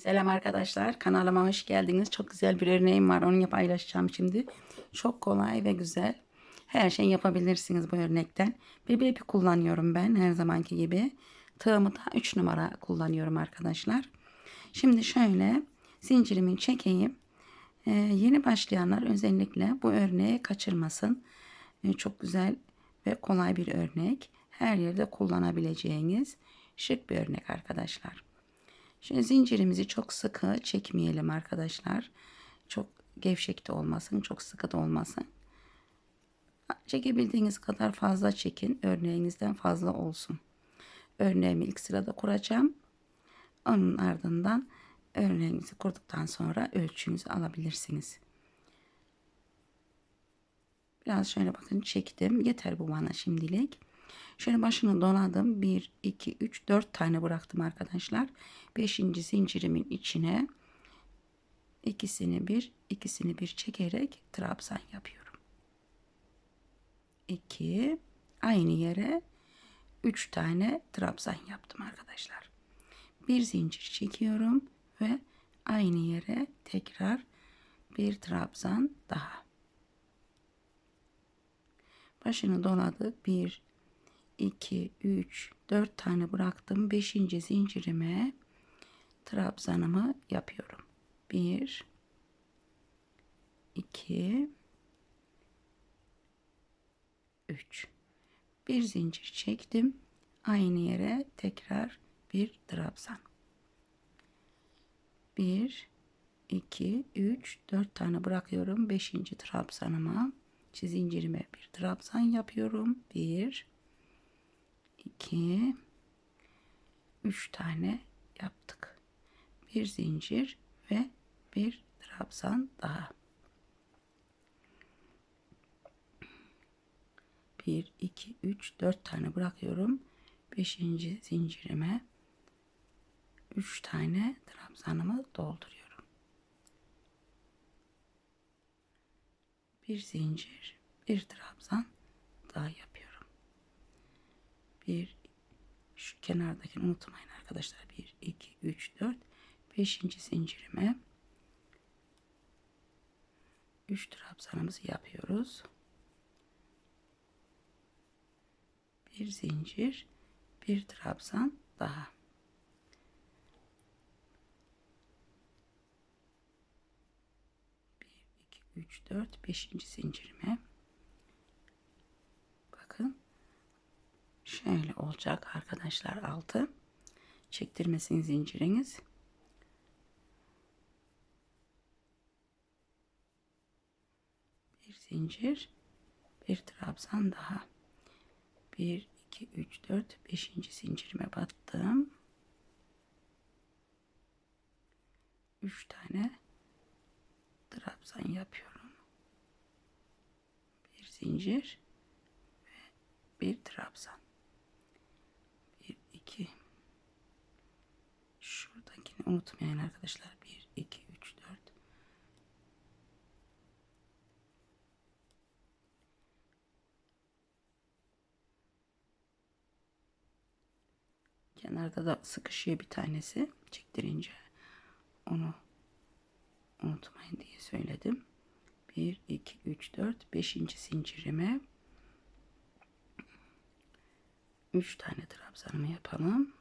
Selam arkadaşlar. Kanalıma hoş geldiniz. Çok güzel bir örneğim var. Onu paylaşacağım şimdi. Çok kolay ve güzel. Her şey yapabilirsiniz bu örnekten. Bebe ipi kullanıyorum ben her zamanki gibi. Tığımı da 3 numara kullanıyorum arkadaşlar. Şimdi şöyle zincirimi çekeyim. Ee, yeni başlayanlar özellikle bu örneği kaçırmasın. Ee, çok güzel ve kolay bir örnek. Her yerde kullanabileceğiniz şık bir örnek arkadaşlar. Şimdi zincirimizi çok sıkı çekmeyelim arkadaşlar. Çok gevşek de olmasın, çok sıkı da olmasın. Çekebildiğiniz kadar fazla çekin. Örneğinizden fazla olsun. Örneğimi ilk sırada kuracağım. Onun ardından örneğinizi kurduktan sonra ölçünüzü alabilirsiniz. Biraz şöyle bakın çektim. Yeter bu bana şimdilik. Şöyle başını doladım. 1, 2, 3, 4 tane bıraktım arkadaşlar. 5. zincirimin içine ikisini bir, ikisini bir çekerek trabzan yapıyorum. 2 aynı yere 3 tane trabzan yaptım arkadaşlar. Bir zincir çekiyorum ve aynı yere tekrar bir trabzan daha. Başını doladık. 1 2 3 4 tane bıraktım. 5. zincirime trabzanımı yapıyorum. 1 2 3 bir zincir çektim. Aynı yere tekrar bir trabzan. 1 2 3 4 tane bırakıyorum. 5. trabzanıma zincirime bir trabzan yapıyorum. 1 2 3 tane yaptık. Bir zincir ve bir trabzan daha. 1 2 3 4 tane bırakıyorum. 5. zincirime 3 tane trabzanımı dolduruyorum. Bir zincir, bir trabzan daha yap. 1 şu kenardakini unutmayın arkadaşlar. 1 2 3 4 5. zincirime 3 trabzanımızı yapıyoruz. Bir zincir, bir trabzan daha. Bir, iki, üç, dört, beşinci zincirime Şöyle olacak arkadaşlar altı. Çektirmesin zinciriniz. Bir zincir, bir trabzan daha. 1 2 3 4 5. zincirime battım. 3 tane trabzan yapıyorum. Bir zincir ve bir trabzan. 1 2 Şuradakini unutmayın arkadaşlar. 1 2 3 4 Kenarda da sıkışıyor bir tanesi. Çektirince onu unutmayın diye söyledim. 1, 2, 3, 4, 5. zincirime 3 tane trabzanımı yapalım.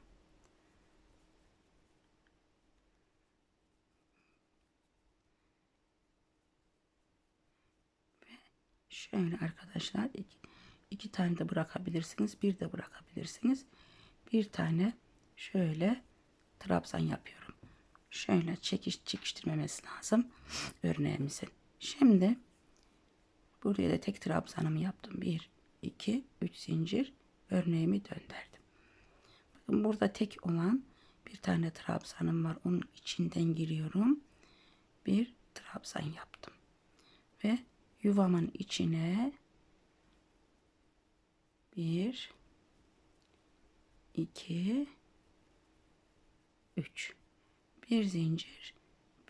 Şöyle arkadaşlar iki, iki tane de bırakabilirsiniz. Bir de bırakabilirsiniz bir tane şöyle trabzan yapıyorum. Şöyle çekiş çekiştirmemesi lazım örneğimizin. Şimdi buraya da tek trabzanımı yaptım. 1 2 3 zincir örneğimi döndürdüm. Bakın burada tek olan bir tane trabzanım var. Onun içinden giriyorum. Bir trabzan yaptım. Ve yuvamın içine bir 2 3 bir zincir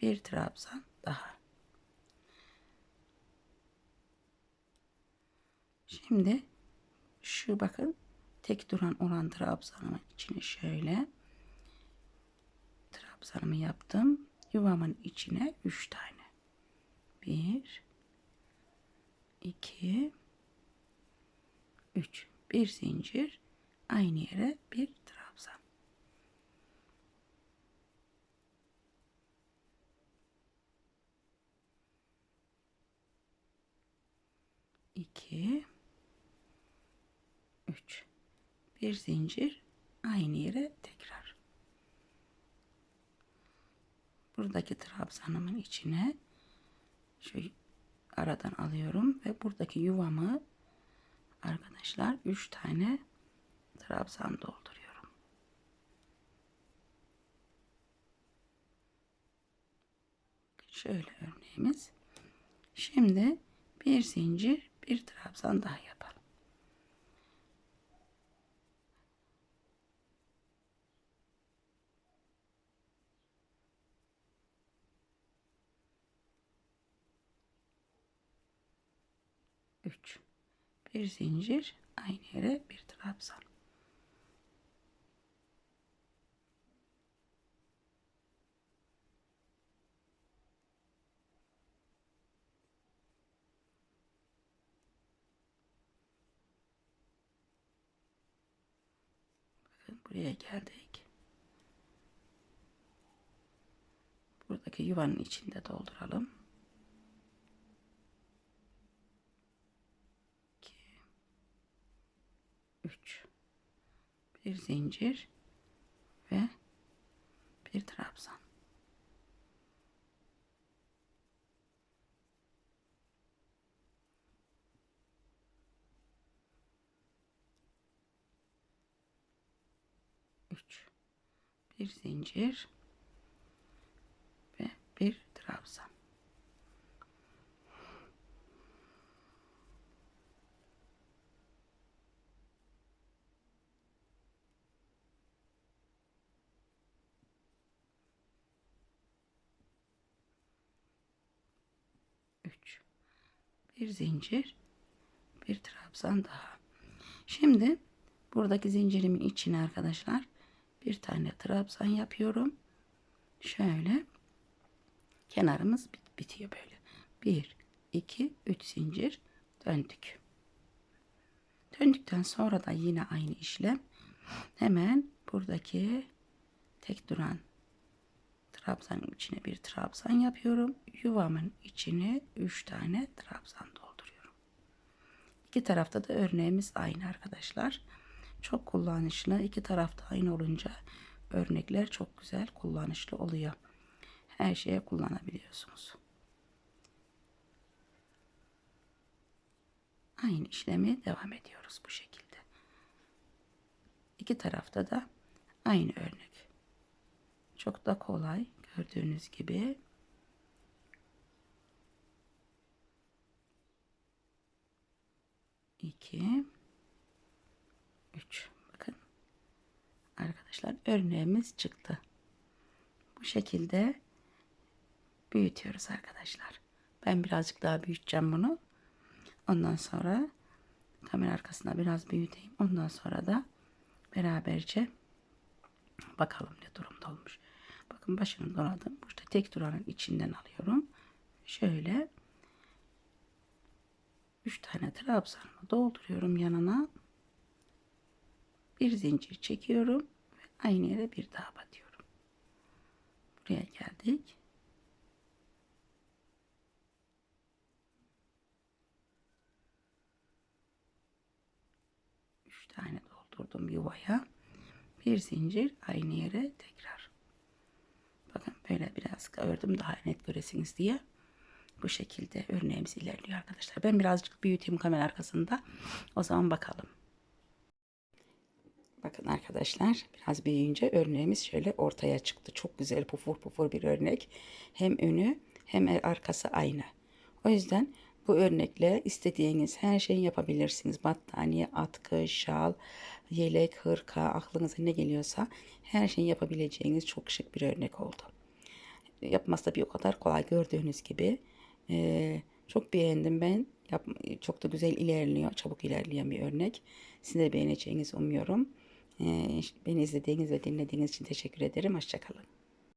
bir trabzan daha şimdi şu bakın tek duran olan trabzanımın içine şöyle trabzanımı yaptım. Yuvamın içine 3 tane. 1 2 3 bir zincir aynı yere bir trabzan. İki, üç. Bir zincir aynı yere tekrar. Buradaki trabzanımın içine şu aradan alıyorum ve buradaki yuvamı arkadaşlar 3 tane trabzan dolduruyorum. Şöyle örneğimiz. Şimdi bir zincir bir trabzan daha yap. 3 bir zincir aynı yere bir trabzan. Bakın buraya geldik. Buradaki yuvanın içinde dolduralım. 3 bir zincir ve bir trabzan. Üç bir zincir ve bir trabzan. Üç. Bir zincir, bir trabzan daha. Şimdi buradaki zincirimin içine arkadaşlar bir tane trabzan yapıyorum. Şöyle kenarımız bit bitiyor böyle. 1 2 3 zincir döndük. Döndükten sonra da yine aynı işlem. Hemen buradaki tek duran trabzanın içine bir trabzan yapıyorum. Yuvamın içine 3 tane trabzan dolduruyorum. İki tarafta da örneğimiz aynı arkadaşlar. Çok kullanışlı. İki tarafta aynı olunca örnekler çok güzel kullanışlı oluyor. Her şeye kullanabiliyorsunuz. Aynı işlemi devam ediyoruz bu şekilde. İki tarafta da aynı örnek. Çok da kolay gördüğünüz gibi. İki, üç. Bakın arkadaşlar örneğimiz çıktı. Bu şekilde büyütüyoruz arkadaşlar. Ben birazcık daha büyüteceğim bunu. Ondan sonra kamera arkasına biraz büyüteyim. Ondan sonra da beraberce bakalım ne durumda olmuş. Bakın başını doladım. Burada tek duranın içinden alıyorum. Şöyle 3 tane trabzanımı dolduruyorum yanına. Bir zincir çekiyorum ve aynı yere bir daha batıyorum. Buraya geldik. Üç tane doldurdum yuvaya. Bir zincir aynı yere tekrar. Bakın böyle biraz ördüm daha net göresiniz diye. Bu şekilde örneğimiz ilerliyor arkadaşlar. Ben birazcık büyüteyim kamera arkasında. O zaman bakalım. Bakın arkadaşlar biraz büyüyünce örneğimiz şöyle ortaya çıktı. Çok güzel pufur pufur bir örnek. Hem önü hem arkası aynı. O yüzden bu örnekle istediğiniz her şeyi yapabilirsiniz. Battaniye, atkı, şal, yelek, hırka, aklınıza ne geliyorsa her şeyi yapabileceğiniz çok şık bir örnek oldu. Yapması da bir o kadar kolay gördüğünüz gibi. Ee, çok beğendim ben. Yap, çok da güzel ilerliyor. Çabuk ilerleyen bir örnek. Siz de beğeneceğinizi umuyorum. Ee, beni izlediğiniz ve dinlediğiniz için teşekkür ederim. Hoşçakalın.